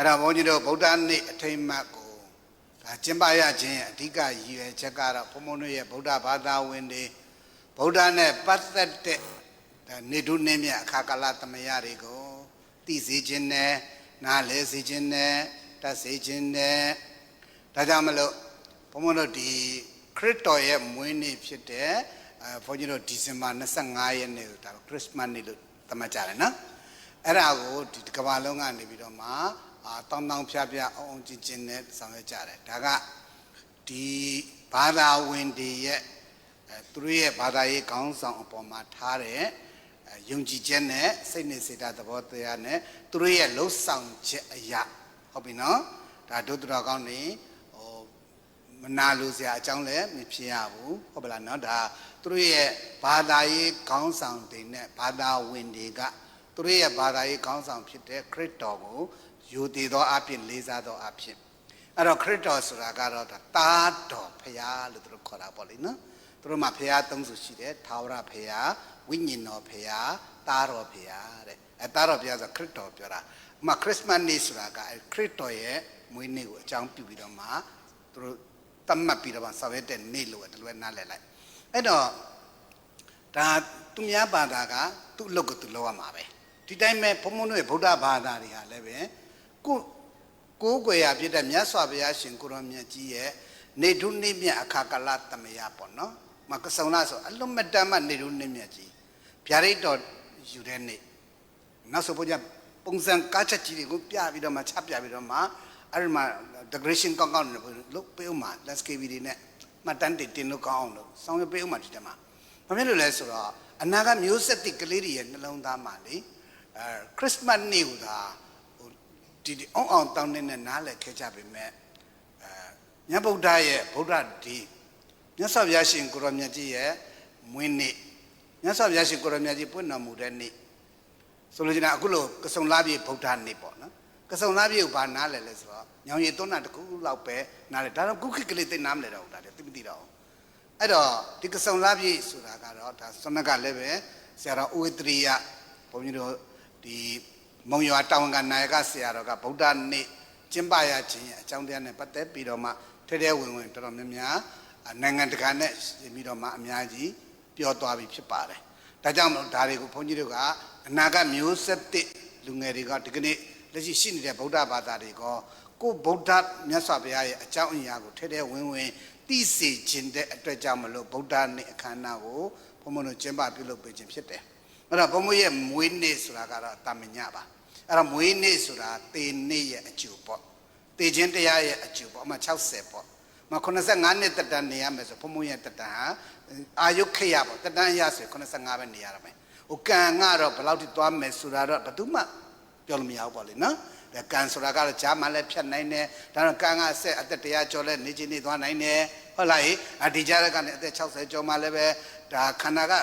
အဲ့တော့ဘုန်းကြီးတို့ဗုဒ္ဓနေ့အထိမ်းအမှတ်ကိုဒါကျင်းပရခြင်းရဲ့အဓိကရည်ရွယ်ချက်ကတော့ဘုန်းဘုန်းတို့ရဲ့ဗုဒ္ဓဘာသာဝင်တွေဗုဒ္ဓနဲ့ပတ်သက်တဲ့ဒါနေတုနေမြတ်အခါကာလသမယတွေကိုသိစေခြင်းနဲ့နားလည်စေခြင်းနဲ့တတ်စေခြင်းနဲ့ဒါကြောင့်မလို့ဘုန်းဘုန်းတို့ဒီခရစ်တော်ရဲ့မွေးနေ့ဖြစ်တဲ့အဲဘုန်းကြီးတို့ဒီဇင်ဘာ25ရက်နေ့ကိုဒါခရစ်စမတ်နေ့လို့သတ်မှတ်ကြတယ်နော်အဲ့ဒါကိုဒီကမ္ဘာလုံးကနေပြီးတော့မှ အာတောင်းတောင်းဖြားဖြားအောင်အောင်ကျင်ကျင်နဲ့ဆောင်ရွက်ကြတယ်ဒါကဒီဘာသာဝင်တွေရဲ့သူတို့ရဲ့ဘာသာရေးခေါင်းဆောင်အပေါ်မှာထားတဲ့ယုံကြည်ချက်နဲ့စိတ်နဲ့စေတသဘောတရားနဲ့သူတို့ရဲ့လှုပ်ဆောင်ချက်အရာဟုတ်ပြီနော်ဒါဒုတိယကောင်းနေဟိုမနာလိုစရာအကြောင်းလည်းမဖြစ်ရဘူးဟုတ်ပလားနော်ဒါသူတို့ရဲ့ဘာသာရေးခေါင်းဆောင်တွေနဲ့ဘာသာဝင်တွေကသူတို့ရဲ့ဘာသာရေးခေါင်းဆောင်ဖြစ်တဲ့ခရစ်တော်ကို ယူတည်သောအဖြစ်လေးစားသောအဖြစ်အဲ့တော့ခရစ်တော်ဆိုတာကတော့ဒါတားတော်ဖရာလို့သူတို့ခေါ်တာပေါ့လေနော်သူတို့မှာဖရာသုံးစုရှိတယ်သာဝရဖရာဝိညာဉ်တော်ဖရာတားတော်ဖရာတဲ့အဲတားတော်ဖရာဆိုခရစ်တော်ပြောတာအမှခရစ်စမတ်နေ့ဆိုတာကအဲခရစ်တော်ရဲ့မွေးနေ့ကိုအကြောင်းပြုပြီးတော့မှသူတို့တတ်မှတ်ပြီးတော့ဆောင်ရွက်တဲ့နေ့လို့တလွဲနားလည်လိုက်အဲ့တော့ဒါသူများဘာသာကသူ့အလုပ်ကိုသူလုပ်ရမှာပဲဒီတိုင်းပဲဘုံဘုံတို့ရဲ့ဗုဒ္ဓဘာသာတွေဟာလည်းပဲ ကိုကိုးကွယ်ရဖြစ်တဲ့မြတ်စွာဘုရားရှင်ကိုရောမြတ်ကြီးရဲ့နေထုနေမြတ်အခါကလသမယပေါ့နော်မကဆုံလားဆိုအလွန်မတမ်းမနေထုနေမြတ်ကြီးဗျာဒိတ်တော်ယူတဲ့နေ့နောက်ဆိုဘုရားပုံစံကားချက်ကြီးတွေကိုပြပြီးတော့မှချပြပြီးတော့မှအဲ့ဒီမှာ decoration ကောင်းကောင်းနဲ့လုပ်ပေးဦးမှာ landscape တွေနဲ့မှတ်တမ်းတင်တင်လို့ကောင်းအောင်လို့ဆောင်းရပေးဦးမှာဒီတည်းမှာဘာဖြစ်လို့လဲဆိုတော့အနာကမျိုးဆက်တိကလေးတွေရဲ့နှလုံးသားမှာလေအဲခရစ်စမတ်နေ့ကသာဟို ဒီဒီအောင်အောင်တောင်းနေတဲ့နားလည်ခဲ့ကြပေမဲ့အဲမြတ်ဗုဒ္ဓရဲ့ဗုဒ္ဓဒီမြတ်စွာဘုရားရှင်ကိုရောမြတ်ကြီးရဲ့မွေးနေ့မြတ်စွာဘုရားရှင်ကိုရောမြတ်ကြီးပွင့်တော်မူတဲ့နေ့ဆိုလိုချင်တာအခုလိုကစုံလာပြေဗုဒ္ဓနေ့ပေါ့နော်ကစုံလာပြေကိုဘာနားလဲလဲဆိုတော့ညောင်ရည်သွန်းတာတစ်ခုလောက်ပဲနားလဲဒါတော့ခုခေတ်ကလေးသိနားမလဲတော့ဘူးဒါတည်းသိမသိတော့ဘူးအဲ့တော့ဒီကစုံလာပြေဆိုတာကတော့ဒါဆွမ်းကလည်းပဲဆရာတော်ဥဝေတရိယဘုန်းကြီးတို့ဒီ မုံရွာတာဝန်ကနာယကဆရာတော်ကဗုဒ္ဓနေ့ကျင်းပရခြင်းရဲ့အကြောင်းတရားနဲ့ပတ်သက်ပြီးတော့မှထဲထဲဝင်ဝင်တော်တော်များများနိုင်ငံတကာနဲ့ရှင်ပြီးတော့မှအများကြီးပြောသွားပြီဖြစ်ပါတယ်ဒါကြောင့်မလို့ဒါတွေကိုဘုန်းကြီးတို့ကအနာဂတ်မျိုးဆက်တဲ့လူငယ်တွေကဒီကနေ့လက်ရှိရှိနေတဲ့ဗုဒ္ဓဘာသာတွေကကိုယ်ဗုဒ္ဓမြတ်စွာဘုရားရဲ့အကြောင်းအရာကိုထဲထဲဝင်ဝင်သိစေခြင်းတဲ့အတွက်ကြောင့်မလို့ဗုဒ္ဓနေ့အခမ်းအနားကိုဘုန်းဘုန်းတို့ကျင်းပပြုလုပ်ပေးခြင်းဖြစ်တယ်။ အဲ့တော့ဘုန်းဘုန်းရဲ့မွေးနေ့ဆိုတာကတော့တာမညပါ။အဲ့တော့မွေးနေ့ဆိုတာတေနေ့ရဲ့အကျိုးပေါ့။တေခြင်းတရားရဲ့အကျိုးပေါ့အမှ60ပေါ့။မ85နှစ်တက်တန်နေရမယ်ဆိုဘုံဘုံရဲ့တက်တန်ဟာအာယုခရပေါ့တက်တန်ရဆို85ပဲနေရတာပဲဟိုကံကတော့ဘယ်လောက်ထိသွားမယ်ဆိုတာတော့ဘယ်သူမှပြောလို့မရဘူးပေါ့လေနော်ဒါကံဆိုတာကတော့ဂျာမှလည်းဖြတ်နိုင်တယ်ဒါတော့ကံကအဆက်အသက်တရားကျော်လဲနေချင်းနေသွားနိုင်တယ်ဟုတ်လားဟိအဒီကြားကနေအသက်60ကျော်မှလည်းပဲဒါခန္ဓာက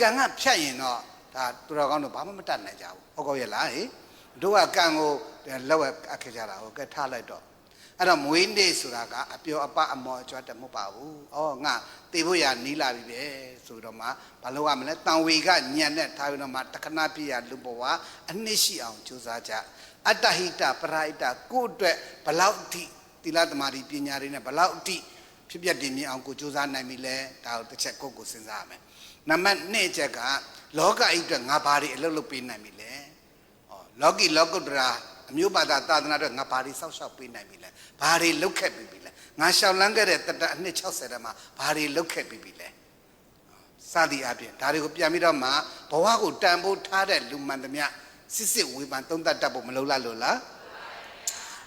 ကံကဖြတ်ရင်တော့ ဒါသူတော်ကောင်းတို့ဘာမှမတတ်နိုင်ကြဘူးဟုတ်ကောရဲ့လားဟိတို့ကကံကိုလောက်အခက်ကြတာဟုတ်ကဲထားလိုက်တော့အဲ့တော့မွေးနေ့ဆိုတာကအပျော်အပအမော်အကျွတ်တမဟုတ်ပါဘူး။အော်ငါတေဖို့ရနီးလာပြီပဲဆိုတော့မှဘာလို့ရမလဲ။တန်ဝေကညံနဲ့ထားပြီးတော့မှတခဏပြည့်ရလူဘဝအနှစ်ရှိအောင်ကြိုးစားကြ။အတ္တဟိတပရာဟိတကိုယ့်အတွက်ဘလောက်အထိသီလသမารီပညာတွေနဲ့ဘလောက်အထိဖြစ်ပြတင်မြင်အောင်ကိုကြိုးစားနိုင်ပြီလဲဒါကိုတစ်ချက်ကိုယ့်ကိုစဉ်းစားရမယ်။ နံပါတ်2ချက်ကလောကဤအတွက်ငါဘာတွေအလုပ်လုပ်ပေးနိုင်ပြီလဲ။ဟောလောကီလောကုတ္တရာအမျိုးဘာသာသာသနာအတွက်ငါဘာတွေစောက်ရှောက်ပေးနိုင်ပြီလဲဘာတွေလုပ်ခဲ့ပြီပြီလဲငါရှောက်လန်းခဲ့တဲ့တတအနှစ်60ထဲမှာဘာတွေလုပ်ခဲ့ပြီပြီလဲစသည်အပြင်ဒါတွေကိုပြန်ပြီးတော့မှဘဝကိုတန်ဖိုးထားတဲ့လူမှန်သမျှစစ်စစ်ဝေဖန်သုံးသပ်တတ်ဖို့မလိုလားလို့လား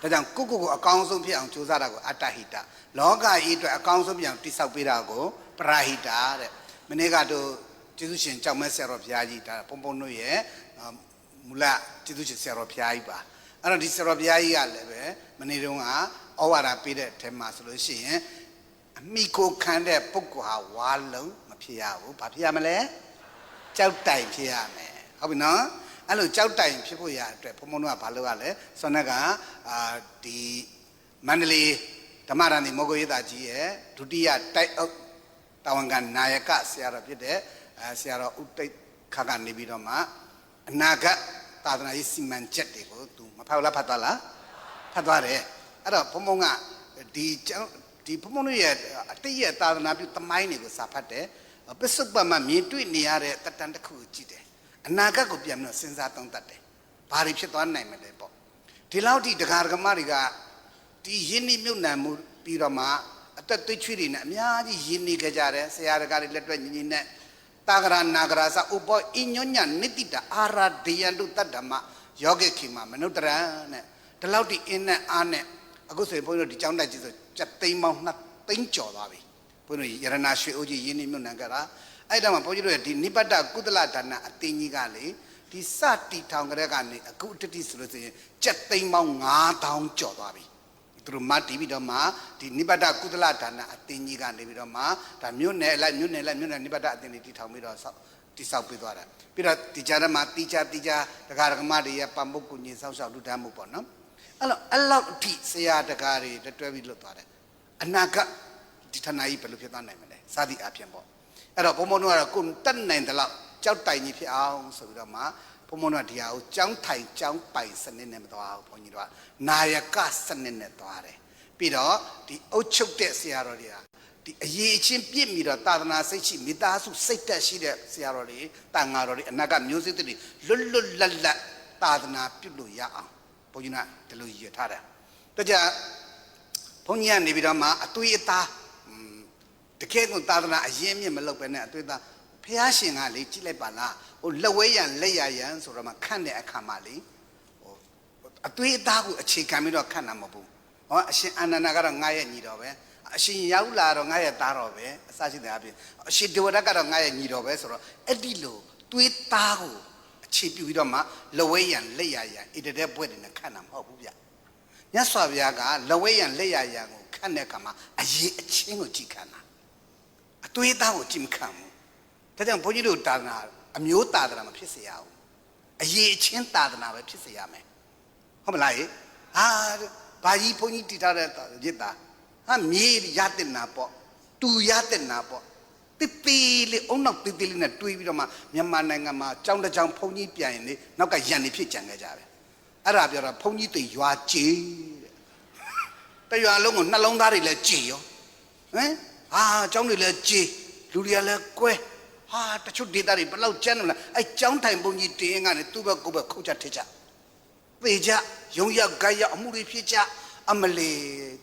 ဒါကြောင့်ကိုကိုကိုအကောင်းဆုံးဖြစ်အောင်ကြိုးစားတာကိုအတ္တဟိတလောကကြီးအတွက်အကောင်းဆုံးဖြစ်အောင်တိဆောက်ပေးတာကိုပရာဟိတတဲ့ မနေ့ကတော့ကျေးဇူးရှင်ကြောက်မဲဆရာတော်ဘုရားကြီးဒါပုံပုံတို့ရဲ့မူလကျေးဇူးရှင်ဆရာတော်ဘုရားကြီးပါအဲ့တော့ဒီဆရာတော်ဘုရားကြီးကလည်းပဲမနေ့တုန်းကဩဝါဒပေးတဲ့အထက်မှာဆိုလို့ရှိရင်အမိကိုခံတဲ့ပုဂ္ဂိုလ်ဟာဝါလုံးမဖြစ်ရဘူးဘာဖြစ်ရမလဲကြောက်တိုင်ဖြစ်ရမယ်ဟုတ်ပြီနော်အဲ့လိုကြောက်တိုင်ဖြစ်ဖို့ရအတွက်ဘုံဘုံတို့ကဘာလုပ်ရလဲဆွမ်းကအာဒီမန္တလေးဓမ္မရဏီမောဂဝိသကြီးရဲ့ဒုတိယတိုက်အုပ် တာဝန်ခံနာယကဆရာတော်ဖြစ်တဲ့အဲဆရာတော်ဥတိတ်ခါကနေပြီးတော့မှအနာဂတ်သာသနာရေးစီမံချက်တွေကိုသူမဖတ်ဘူးလားဖတ်သွားလားဖတ်သွားတယ်အဲ့တော့ဘုံဘုံကဒီကျောင်းဒီဘုံဘုံတို့ရဲ့အတိတ်ရဲ့သာသနာပြုသမိုင်းတွေကိုစာဖတ်တယ်ပစ္စုပန်မှာမြင်တွေ့နေရတဲ့တတန်တစ်ခုကိုကြည့်တယ်အနာဂတ်ကိုပြန်ပြီးတော့စဉ်းစားသုံးသပ်တယ်ဘာတွေဖြစ်သွားနိုင်မလဲပေါ့ဒီလောက်ထိတရားဓမ္မတွေကဒီယင်းနှိမြုပ်နှံမှုပြီးတော့မှ အသက်သွေးချွေးတွေနဲ့အများကြီးယင်းနေကြကြတယ်ဆရာတကာတွေလက်တွဲညီညီနဲ့တာဂရနာဂရသဥပောအညညနိတိတအာရဒေယန္တုတတ္တမယောဂိခိမမနုတရံနဲ့ဒီလောက်ဒီအင်းနဲ့အားနဲ့အခုဆိုရင်ဘုန်းကြီးတို့ဒီကျောင်းတက်ကြီးဆိုစက်သိန်းပေါင်းနှစ်သိန်းကျော်သွားပြီဘုန်းကြီးရတနာရွှေအိုးကြီးရင်းနှီးမြုပ်နှံကြတာအဲ့ဒါမှဘုန်းကြီးတို့ရဲ့ဒီနိပတ္တကုသလဒါနအတင်းကြီးကလေဒီစတီထောင်ကြတဲ့ကနေအခုတတိဆိုလို့ဆိုရင်စက်သိန်းပေါင်း9000ကျော်သွားပြီ သူတို့မတီးပြီးတော့မှဒီနိဗ္ဗာန်ကုသလဒါနအတင်းကြီးကနေပြီးတော့မှဒါမြို့နယ်လိုက်မြို့နယ်လိုက်မြို့နယ်နိဗ္ဗာန်အတင်းကြီးတည်ထောင်ပြီးတော့ဆောက်တိဆောက်ပေးသွားတာပြီးတော့ဒီကြားထဲမှာတိချာတိချာဒကာဒကမတွေရဲ့ပံပုတ်ကုညင်ဆောက်ရှောက်လူတန်းမှုပေါ့နော်အဲ့တော့အဲ့လောက်အထိဆရာဒကာတွေတွဲပြီးလွတ်သွားတယ်အနာဂတ်ဒီဌာနကြီးဘယ်လိုဖြစ်သွားနိုင်မလဲစသည်အပြင်ပေါ့အဲ့တော့ဘုံဘုံတို့ကတော့ကိုယ်တက်နိုင်တယ်လို့ကြောက်တိုင်ကြီးဖြစ်အောင်ဆိုပြီးတော့မှ ဘုံဘုံတို့ကဒီဟာကိုကြောင်းထိုင်ကြောင်းပိုင်စနစ်နဲ့မသွားဘူးဘုန်းကြီးတို့ကနာယကစနစ်နဲ့သွားတယ်ပြီးတော့ဒီအုတ်ချုပ်တဲ့ဆရာတော်တွေကဒီအရေးအချင်းပြည့်မီတော့သာသနာစိတ်ရှိမိသားစုစိတ်တက်ရှိတဲ့ဆရာတော်တွေတန်ဃာတော်တွေအနာကမျိုးစစ်တွေလွတ်လွတ်လပ်လပ်သာသနာပြုလို့ရအောင်ဘုန်းကြီးကဒီလိုရည်ထားတယ်တကြဘုန်းကြီးကနေပြီးတော့မှအသွေးအသားတကယ်ကိုသာသနာအရင်မြင့်မလုပ်ပဲနဲ့အတွေ့အသားဖះရှင်ကလေကြည့်လိုက်ပါလား ဟိုလက်ဝဲရန်လက်ရရန်ဆိုတော့မှခန့်တဲ့အခါမှာလေဟိုအတွေ့အသားကိုအခြေခံပြီးတော့ခန့်တာမဟုတ်ဘူးဟောအရှင်အာနန္ဒာကတော့ငါရဲ့ညီတော်ပဲအရှင်ရောက်လာတော့ငါရဲ့သားတော်ပဲအစရှိတဲ့အပြင်အရှင်ဒေဝရတ်ကတော့ငါရဲ့ညီတော်ပဲဆိုတော့အဲ့ဒီလိုတွေးသားကိုအခြေပြုပြီးတော့မှလက်ဝဲရန်လက်ရရန်ဣတတဲ့ဘွဲ့တွေနဲ့ခန့်တာမဟုတ်ဘူးဗျမြတ်စွာဘုရားကလက်ဝဲရန်လက်ရရန်ကိုခန့်တဲ့အခါမှာအရေးအချင်းကိုကြည့်ခန့်တာအသွေးသားကိုကြည့်မခံဘူးဒါကြောင့်ဘုန်းကြီးတို့တာသနာ အမျိုးသာသနာမဖြစ်စေရဘူးအရေးအချင်းသာသနာပဲဖြစ်စေရမယ်ဟုတ်မလားဟေ့ဟာဘာကြီးဘုန်းကြီးတည်ထားတဲ့ရစ်တာဟာမြေရတဲ့နာပေါ့တူရတဲ့နာပေါ့တိတိလေးအုံနောက်တိတိလေးနဲ့တွေးပြီးတော့မှမြန်မာနိုင်ငံမှာကြောင်တကြောင်ဘုန်းကြီးပြန်ရင်လေနောက်ကရန်နေဖြစ်ကြံခဲ့ကြပဲအဲ့ဒါပြောတာဘုန်းကြီးတွေရွာကြေးတဲ့တရွာလုံးကိုနှလုံးသားတွေလည်းကြေရောဟမ်ဟာအကြောင်းတွေလည်းကြေလူတွေကလည်းကွဲ ဟာတချို့ဒေတာတွေဘလောက်ကြမ်းလို့လားအဲကြောင်းထိုင်ပုံကြီးတင်းကနေသူ့ဘက်ကိုယ်ဘက်ခုတ်ချထစ်ကြပေကြရုံရက်ဂိုက်ရအမှုတွေဖြစ်ကြအမလီ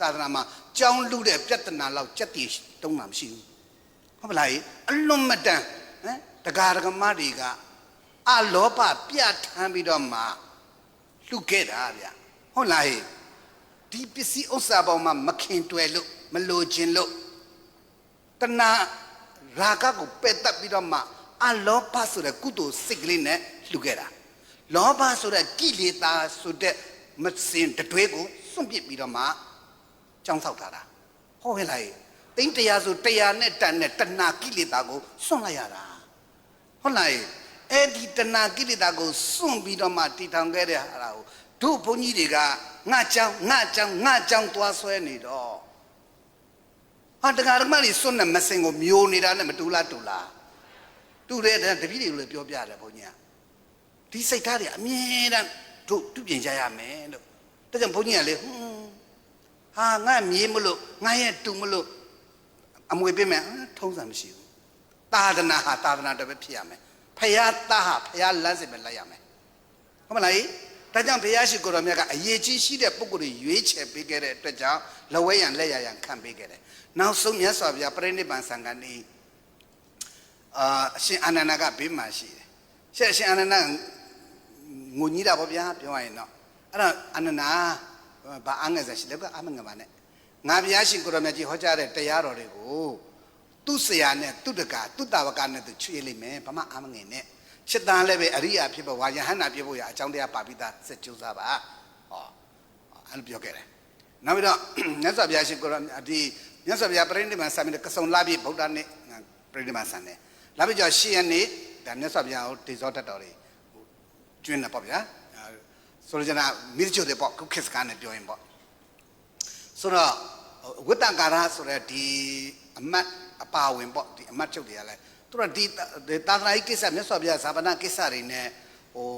သာသနာမှာကြောင်းလူတဲ့ပြဿနာလောက်ကြက်တည်တုံးတာမရှိဘူးဟုတ်ပလားအလွန်မတန်ဟမ်တဂါရကမတွေကအလောဘပြထမ်းပြီးတော့မှလှုပ်ခဲ့တာဗျဟုတ်လားဒီပစ္စည်းဥစ္စာပေါ်မှာမခင်တွယ်လို့မလိုချင်လို့တဏ ရာဂကိုပယ်တတ်ပြီးတော့မှအလောဘဆိုတဲ့ကုသိုလ်စိတ်ကလေးနဲ့လှူခဲ့တာလောဘဆိုတဲ့ကိလေသာဆိုတဲ့မစင်တတွေးကိုစွန့်ပစ်ပြီးတော့မှကြောင်းဆောက်ထားတာဟုတ်ဟဲ့လားတိမ့်တရားဆိုတရားနဲ့တန်နဲ့တဏှာကိလေသာကိုစွန့်လိုက်ရတာဟုတ်လားအဲ့ဒီတဏှာကိလေသာကိုစွန့်ပြီးတော့မှတည်ထောင်ခဲ့တဲ့ဟာကိုတို့ဘုန်းကြီးတွေကငါကြောင်းငါကြောင်းငါကြောင်းသွားဆွဲနေတော့ ဟာတရားဓမ္မတွေစွန့်တဲ့မစင်ကိုမျိုးနေတာနဲ့မတူလားတူလားတူတဲ့တပည့်တွေကိုလည်းပြောပြတယ်ဘုန်းကြီးကဒီစိတ်ထားတွေအမြဲတမ်းတို့ပြုပြင်ကြရမယ်လို့ဒါကြောင့်ဘုန်းကြီးကလေဟွန်းဟာငါမြေးမလို့ငါရဲ့တူမလို့အမွေပေးမယ်ဟမ်ထုံးစံမရှိဘူးသာသနာဟာသာသနာတပဲဖြစ်ရမယ်ဖယားသားဟာဖယားလမ်းစဉ်ပဲလိုက်ရမယ်ဟုတ်မလား ဒါကြောင့်ဘုရားရှိခိုးတော်မြတ်ကအရေးကြီးရှိတဲ့ပုဂ္ဂိုလ်တွေရွေးချယ်ပေးခဲ့တဲ့အတွက်ကြောင့်လဝဲရန်လက်ရရန်ခံပေးခဲ့တယ်နောက်ဆုံးမြတ်စွာဘုရားပြိဋိဘံဆံကနေအာအရှင်အာနန္ဒာကဘေးမှာရှိတယ်ရှက်အရှင်အာနန္ဒာငိုကြီးတာပေါ့ဗျာပြောရရင်တော့အဲ့တော့အာနန္ဒာဘာအငဲ့ဆက်ရှိလဲကအမငပါနဲ့ငါဘုရားရှင်ကိုယ်တော်မြတ်ကြီးဟောကြားတဲ့တရားတော်တွေကိုသူ့ဆရာနဲ့သူ့တကာသူ့တာဝကနဲ့သူချွေးလိုက်မယ်ဘာမှအမငယ်နဲ့ ရှစ်တန်လည်းပဲအရိယာဖြစ်ဖို့ဝါယဟန္တာဖြစ်ဖို့ရအကြောင်းတရားပါပြီးသားစက်ကြိုးစားပါဟောအဲ့လိုပြောခဲ့တယ်နောက်ပြီးတော့မြတ်စွာဘုရားရှင်ကိုယ်တော်ဒီမြတ်စွာဘုရားပြိဋိဘံဆံပြီးကစုံလာပြီးဗုဒ္ဓနဲ့ပြိဋိဘံဆံတယ်လာပြီးကြောရှေ့ရနေ့ဒါမြတ်စွာဘုရားကိုတေဇောတတ်တော်တွေကျွင်းတယ်ပေါ့ဗျာဆိုလိုချင်တာမိချိုတွေပေါ့ခုခေတ်စကားနဲ့ပြောရင်ပေါ့ဆိုတော့ဝိတ္တကာရဆိုတဲ့ဒီအမတ်အပါဝင်ပေါ့ဒီအမတ်ချုပ်တွေကလည်း သူတို့ဒီသာသနာ့ကိစ္စမြတ်စွာဘုရားဇာပနာကိစ္စတွေနဲ့ဟို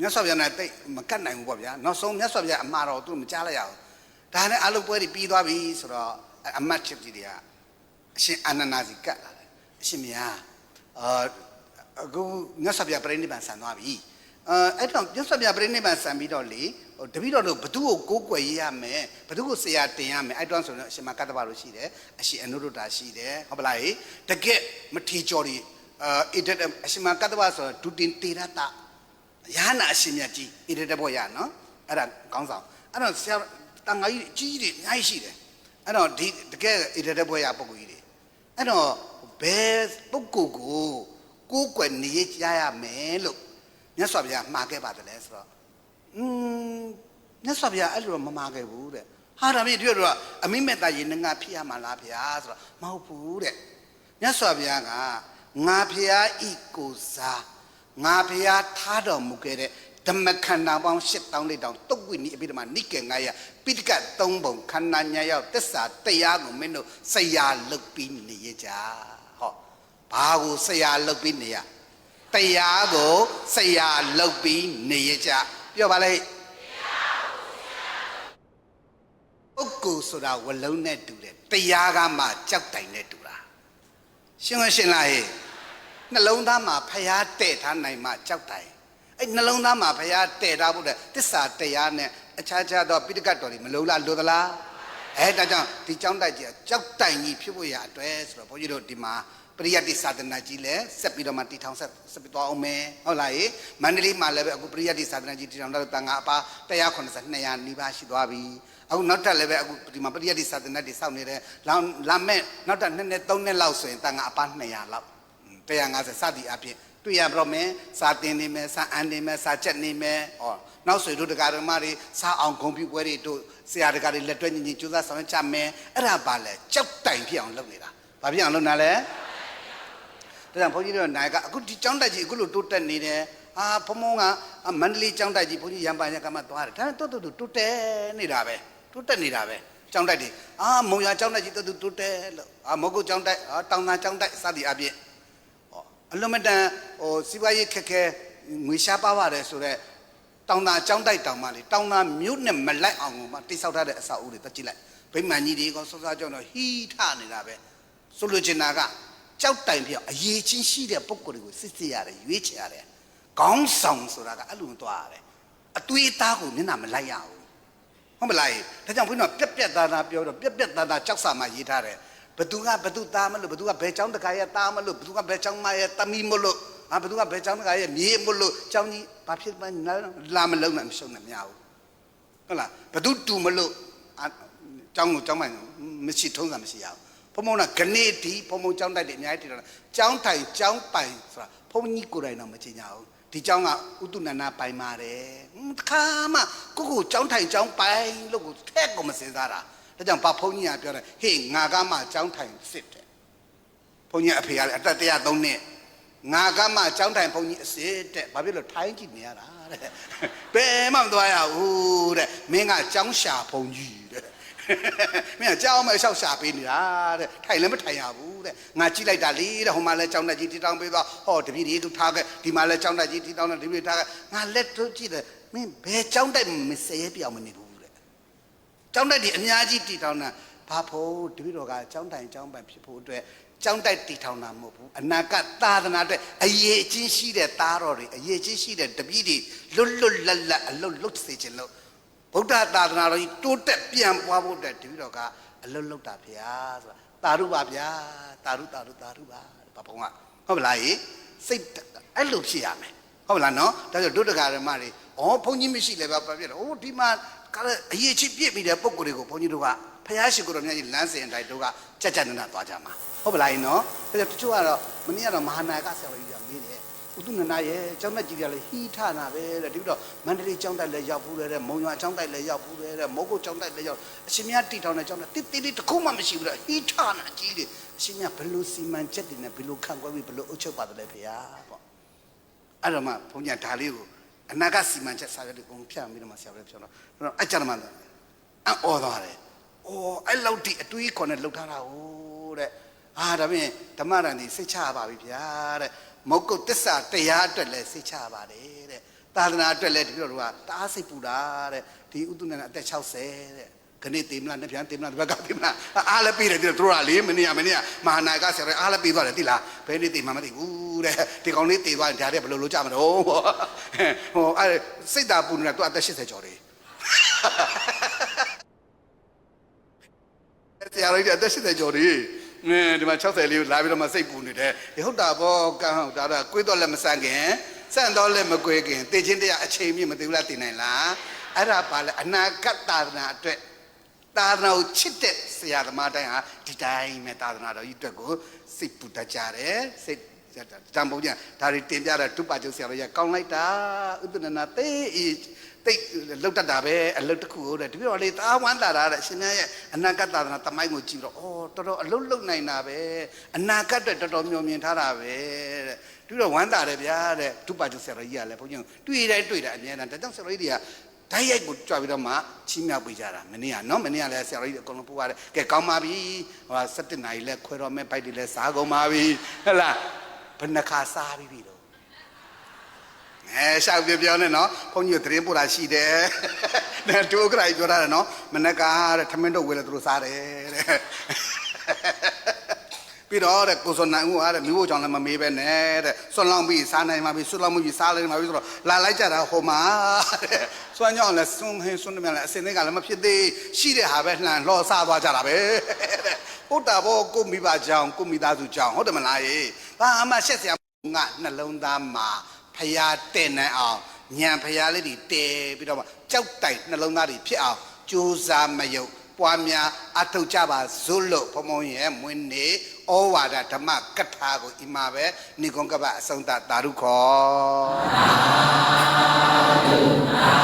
မြတ်စွာဘုရားနဲ့တိတ်မကတ်နိုင်ဘူးပေါ့ဗျာနောက်ဆုံးမြတ်စွာဘုရားအမှားတော်သူမကြားလိုက်ရအောင်ဒါနဲ့အလုပ်ပွဲတွေပြီးသွားပြီဆိုတော့အမတ်ချစ်ကြီးတွေကအရှင်အာနန္ဒာစီကတ်လာတယ်အရှင်မြတ်အာအခုမြတ်စွာဘုရားပြိဋိဘံဆန်သွားပြီ အဲအဲ့တော့မြတ်စွာဘုရားပြိဋိဘံဆန်ပြီးတော့လေဟိုတပည့်တော်တို့ဘသူ့ကိုကိုးကွယ်ရရမယ်ဘသူ့ကိုဆရာတင်ရမယ်အဲ့တော့ဆိုတော့အရှင်မကတ္တဗလို့ရှိတယ်အရှင်အနုရုဒ္ဓရှိတယ်ဟုတ်ပလားဟေတကက်မထီကျော်တွေအဲဣဒတ်အရှင်မကတ္တဗဆိုတော့ဒုတင်တေရတရဟနာအရှင်မြတ်ကြီးဣရတဲ့ဘောရနော်အဲ့ဒါကောင်းဆောင်အဲ့တော့ဆရာတန်ခါကြီးကြီးကြီးတွေအများကြီးရှိတယ်အဲ့တော့ဒီတကယ်ဣရတဲ့ဘောရပုဂ္ဂိုလ်ကြီးတွေအဲ့တော့ဘယ်ပုဂ္ဂိုလ်ကိုကိုးကွယ်နေကြရမယ်လို့ မြတ်စွာဘုရားမှာခဲ့ပါတယ်လဲဆိုတော့อืมမြတ်စွာဘုရားအဲ့လိုမမှာခဲ့ဘူးတဲ့ဟာဒါမြင့်တို့ကအမိမဲ့တာရင်ငါဖြစ်ရမှာလားဗျာဆိုတော့မဟုတ်ဘူးတဲ့မြတ်စွာဘုရားကငါဖျားဤကိုစားငါဖျားထားတော်မူခဲ့တဲ့ဓမ္မခန္ဓာပေါင်း8000လေးတောင်တုတ်ဝိနိအပိဓမ္မာနိကေ900ပိဋကတ်3ပုံခန္ဓာညာရောက်တစ္ဆာတရားကိုမင်းတို့ဆရာလုတ်ပြီးနေရကြဟောဘာကိုဆရာလုတ်ပြီးနေရ တရားကိုဆရာလုတ်ပြီးနေရကြပြောပါလေပုဂ္ဂိုလ်ဆိုတာဝလုံးနဲ့တူတယ်တရားကမှကြောက်တိုင်နဲ့တူတာရှင်းမရှင်းလားဟဲ့နှလုံးသားမှာဖျားတဲ့ထားနိုင်မှကြောက်တိုင်အဲ့နှလုံးသားမှာဖျားတဲ့ထားဖို့တဲ့တစ္ဆာတရားနဲ့အခြားခြားသောပိဋကတ်တော်တွေမလုံးလားလိုသလားအဲဒါကြောင့်ဒီကြောင်းတိုက်ကြီးကကြောက်တိုင်ကြီးဖြစ်ဖို့ရအတွက်ဆိုတော့ဘုန်းကြီးတို့ဒီမှာ ပရိယတ်တိသာသနာကြီးလည်းဆက်ပြီးတော့မှတီထောင်ဆက်ဆက်ပြီးတော့အောင်မယ်ဟုတ်လားရေမန္တလေးမှာလည်းပဲအခုပရိယတ်တိသာသနာကြီးတီထောင်တော့တန်ခါအပါ180 200နီးပါးရှိသွားပြီအခုနောက်ထပ်လည်းပဲအခုဒီမှာပရိယတ်တိသာသနာတွေစောင့်နေတယ်လာလာမဲ့နောက်ထပ်2နှစ်3နှစ်လောက်ဆိုရင်တန်ခါအပါ200လောက်150စသည်အပြင်တွေ့ရတော့မယ်စာတင်နေမယ်စာအန်နေမယ်စာချက်နေမယ်ဟောနောက်ဆွေတို့တရားဓမ္မတွေစာအောင်ဂုံပြပွဲတွေတို့ဆရာတကာတွေလက်တွဲညီညီကြိုးစားဆောင်ရွက်ကြမယ်အဲ့ဒါပါလဲကြောက်တိုင်ဖြစ်အောင်လုပ်နေတာဘာဖြစ်အောင်လုပ်နာလဲ ဒါကြောင့်ဘုန်းကြီးတို့နိုင်ကအခုဒီကျောင်းတက်ကြီးအခုလို့တိုးတက်နေတယ်အာဘုံဘုံကမန္တလေးကျောင်းတက်ကြီးဘုန်းကြီးရံပါရကမှသွားတယ်ဒါနဲ့တိုးတိုးတိုးတိုးတက်နေတာပဲတိုးတက်နေတာပဲကျောင်းတက်တွေအာမုံရကျောင်းတက်ကြီးတိုးတိုးတိုးတက်လို့အာမဟုတ်ကိုကျောင်းတက်အာတောင်သာကျောင်းတက်စသည်အပြင်အလွန်မတန်ဟိုစီးပွားရေးခက်ခဲငွေရှားပါပါတယ်ဆိုတော့တောင်သာចောင်းတိုက်တောင်မှလေတောင်သာမြို့နဲ့မလိုက်အောင်ကိုမှတိဆောက်ထားတဲ့အဆောက်အဦတွေတက်ကြည့်လိုက်ဗိမာန်ကြီးတွေကစောစောကြောင့်တော့ဟီးထနေတာပဲဆိုလိုချင်တာက ကြောက်တိုင်ပြောင်းအရေးချင်းရှိတဲ့ပုံကိုယ်တွေကိုစစ်စစ်ရတယ်ရွေးချယ်ရတယ်ခေါင်းဆောင်ဆိုတာကအဲ့လိုသွားရတယ်အသွေးအသားကိုမျက်နှာမလိုက်ရဘူးဟုတ်မလားဒါကြောင့်ဘုန်းတော်ပြက်ပြက်သားသားပြောတော့ပြက်ပြက်သားသားကြောက်စာမှရေးထားတယ်ဘသူကဘသူသားမလို့ဘသူကဘယ်ချောင်းတခါရဲ့သားမလို့ဘသူကဘယ်ချောင်းမရဲ့တမီမလို့ဟာဘသူကဘယ်ချောင်းတခါရဲ့မြေမလို့ချောင်းကြီးဘာဖြစ်မှလာမလုံးနဲ့မရှုံနဲ့မရဘူးဟုတ်လားဘသူတူမလို့ချောင်းကိုချောင်းမှမရှိထုံးစံမရှိရဘူး ဘုံဘုံကဂနေတီဘုံဘုံကြောင်းတိုက်တယ်အများကြီးတည်တာကြောင်းတိုင်ကြောင်းပိုင်ဆိုတာဘုံကြီးကိုယ်တိုင်တော့မချင်ကြဘူးဒီကြောင်းကဥတုနန္နာပိုင်ပါတယ်တခါမှကိုကိုကြောင်းထိုင်ကြောင်းပိုင်လို့ကိုထက်ကိုမစင်စားတာဒါကြောင့်ဘာဘုံကြီးကပြောတယ်ဟေးငါကမှကြောင်းထိုင်စစ်တယ်ဘုံကြီးအဖေကလည်းအသက်103နှစ်ငါကမှကြောင်းတိုင်ဘုန်းကြီးအစစ်တဲ့ဘာဖြစ်လို့ထိုင်းကြည့်နေရတာတဲ့ဘယ်မှမသွားရဘူးတဲ့မင်းကကြောင်းရှာဘုန်းကြီးတဲ့ မင်းကကြောင်းမဲ့လျှောက်ရှာပေးနေတာတဲ့ထိုင်လည်းမထိုင်ရဘူးတဲ့ငါကြည့်လိုက်တာလေတဲ့ဟိုမှာလဲကြောင်းတက်ကြီးတီတောင်းပေးသွားဟောတပည့်တွေထားခဲ့ဒီမှာလဲကြောင်းတက်ကြီးတီတောင်းတယ်တပည့်ထားခဲ့ငါလက်ထုတ်ကြည့်တယ်မင်းဘယ်ကြောင်းတက်မစဲပြောင်းမနေဘူးတဲ့ကြောင်းတက်ဒီအများကြီးတီတောင်းတာဘာဖို့တပည့်တော်ကကြောင်းတိုင်ကြောင်းပန်ဖြစ်ဖို့အတွက်ကြောင်းတိုက်တီထောင်တာမဟုတ်ဘူးအနာကသာသနာအတွက်အရေးအချင်းရှိတဲ့သားတော်တွေအရေးချင်းရှိတဲ့တပည့်တွေလွတ်လွတ်လပ်လပ်အလုတ်လုတ်စေခြင်းလို့ ဗုဒ္ဓသာသနာတော်ကြီးတိုးတက်ပြန်ပွားဖို့အတွက်တပည့်တော်ကအလုတ်လုတ်တာဗျာဆိုတာတာရုပါဗျာတာရုတာရုတာရုပါဘာပုံကဟုတ်မလားဟိစိတ်အဲ့လိုဖြစ်ရမယ်ဟုတ်လားနော်ဒါကြောင့်ဒုဒကရမတွေဩဘုန်းကြီးမရှိလည်းပဲပြပြတယ်ဩဒီမှာကလည်းအရေးချင်းပြည့်ပြီးတဲ့ပုံကိုယ်တွေကိုဘုန်းကြီးတို့ကဖယားရှိခိုးတော်မြတ်ကြီးလမ်းစဉ်တိုင်းတို့ကကြက်ကြက်နနသွားကြမှာဟုတ်ပလားနော်ဒါကြောင့်တချို့ကတော့မနေ့ကတော့မဟာနာယကဆရာတော်ကြီးကမေးတယ် ဥတုနန္ဒရဲ့ကျောင်းတက်ကြီးကလည်းဟီးထနာပဲတဲ့ဒီတော့မန္တလေးကျောင်းတက်လည်းရောက်ဘူးတဲ့မုံရွာကျောင်းတက်လည်းရောက်ဘူးတဲ့မိုးကုတ်ကျောင်းတက်လည်းရောက်အရှင်မြတ်တီထောင်တဲ့ကျောင်းတက်တိတိလေးတစ်ခုမှမရှိဘူးတဲ့ဟီးထနာကြီးတယ်အရှင်မြတ်ဘယ်လိုစီမံချက်တွေနဲ့ဘယ်လိုခံကွက်ပြီးဘယ်လိုအုပ်ချုပ်ပါတယ်လဲဖေဟာပေါ့အဲ့တော့မှဘုန်းကြီးဒါလေးကိုအနာဂတ်စီမံချက်စာရွက်တွေကုန်ဖြတ်ပြီးတော့မှဆရာတော်ပြောတော့အဲ့တော့အကြမ်းမှန်တယ်အံ့ဩသွားတယ်။အော်အဲ့လောက်တိအတွေးခေါ်နဲ့လှုပ်ထားတာဟုတ်တဲ့။အာဒါဖြင့်ဓမ္မရန်ဒီစိတ်ချပါပြီဗျာတဲ့။ မုတ်ကုတ်တစ္ဆာတရားအတွက်လည်းစိတ်ချပါတယ်တဲ့။သာသနာအတွက်လည်းတပည့်တော်တို့ကတအားစိတ်ပူတာတဲ့ဒီဥတုနဲ့အသက်60တဲ့ခဏတေးမလားနှစ်ပြန်တေးမလားဒီဘက်ကတေးမလားအားလည်းပြီးတယ်ဒီတို့ကလေမနေ့ကမနေ့ကမဟာနာယကဆရာအားလည်းပြီးသွားတယ်တိလားဘယ်နေ့တေးမှမသိဘူးတဲ့ဒီကောင်လေးတေးသွားရင်ဒါတဲ့ဘယ်လိုလုပ်ကြမလို့ဟိုအဲစိတ်သာပူနေတာသူအသက်80ကျော်တယ်ဆရာကြီးအသက်80ကျော်ဒီ ငင်းဒီမှာ60လေးကိုလာပြီးတော့မှစိတ်ပူနေတယ်ဒီဟုတ်တာဘောကန်းဟုတ်တာတော့ကွေးတော့လည်းမဆန့်ခင်ဆန့်တော့လည်းမကွေးခင်တေချင်းတရားအချိန်မြင့်မသိဘူးလားသိနိုင်လားအဲ့ဒါပါလေအနာဂတ်သာသနာအတွက်သာသနာကိုချစ်တဲ့ဆရာသမားတိုင်းဟာဒီတိုင်းပဲသာသနာတော်ကြီးအတွက်ကိုစိတ်ပူတတ်ကြတယ်စိတ် တံပုံညာဒါတွေတင်ပြတဲ့တုပ္ပကျုပ်ဆရာတော်ကြီးကောင်းလိုက်တာဥဒ္ဒနာသိအေးတိတ်လောက်တတ်တာပဲအလုတ်တစ်ခုဟုတ်တယ်တပြည့်တော်လေးသားဝမ်းသာတာတဲ့အရှင်မြတ်ရဲ့အနာဂတ်သာသနာတမိုင်းကိုကြည့်တော့အော်တော်တော်အလုတ်လုတ်နိုင်တာပဲအနာဂတ်အတွက်တော်တော်မျှော်မြင်ထားတာပဲတဲ့တပြည့်တော်ဝမ်းသာတယ်ဗျာတဲ့ဒုပ္ပကျုပ်ဆရာတော်ကြီးကလည်းဘုန်းကြီးတွေ့တယ်တွေ့တယ်အမြဲတမ်းဒါကြောင့်ဆရာတော်ကြီးတွေကဓာတ်ရိုက်ကိုကြွပြီးတော့မှချီးမြှောက်ပေးကြတာမနေ့ကနော်မနေ့ကလည်းဆရာတော်ကြီးအကုန်လုံးပို့ရတယ်ကဲကောင်းပါပြီဟို7နာရီလဲခွဲတော့မဲ့ဘိုက်တွေလဲစားကုန်ပါပြီဟဲ့လား ဘယ်နှခါစားပြီးပြီတော့အဲရှောက်ပြပြောနေနော်ဘုန်းကြီးတို့သတင်းပို့တာရှိတယ်။ဒါတူကရိုက်ပြောတာနော်မနက်ကတဲ့ထမင်းတော့ဝယ်လဲသူတို့စားတယ်တဲ့။ ပြီးတော့တဲ့ကိုစွန်နိုင်ဦးအားတဲ့မိဖို့ကြောင့်လည်းမမေးပဲနဲ့တဲ့စွန်လောင်းပြီးစားနိုင်မှာပြီးစွန်လောင်းပြီးစားလိုက်မှာပြီးဆိုတော့လာလိုက်ကြတာဟိုမှာတဲ့စွန်ကြောင့်လည်းစွန်ဟင်းစွန်နေမြလည်းအစင်တွေကလည်းမဖြစ်သေးရှိတဲ့ဟာပဲလှန်လော်စားသွားကြတာပဲတဲ့ဟုတ်တာဘောကိုမိဘကြောင့်ကိုမိသားစုကြောင့်ဟုတ်တယ်မလားရေဘာမှရှက်စရာငါနှလုံးသားမှာဖျားတဲ့နိုင်အောင်ညံဖျားလေးတွေတဲပြီးတော့မှကြောက်တိုင်နှလုံးသားတွေဖြစ်အောင်ကြိုးစားမယုတ်ပွားများအထောက်ကြပါဇွတ်လို့ဘုံဘုံရဲ့မွေးနေ့ ဩဝါဒဓမ္မကထာကိုအီမှာပဲနိဂုံကပအဆုံးသတ်တာရုခော Dutiyami